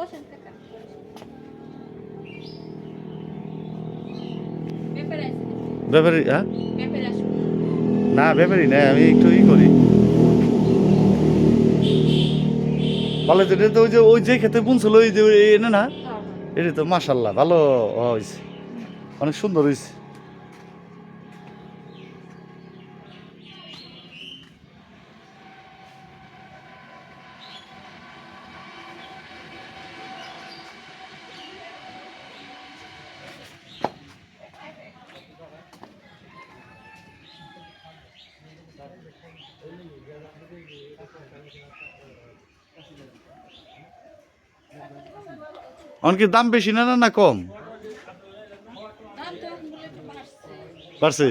বসেন কাকা ব্যাপারি হ্যাঁ? না ব্যাপারি না আমি একটু ই করি। ভালো তো এটা তো ওই যে ওই যে খেতে বুনছিল ওই যে এনে না? হ্যাঁ হ্যাঁ। এটা তো মাশাল্লাহ ভালো হয়েছে। অনেক সুন্দর হয়েছে। অনেকের দাম বেশি না না কম? বাড়ছে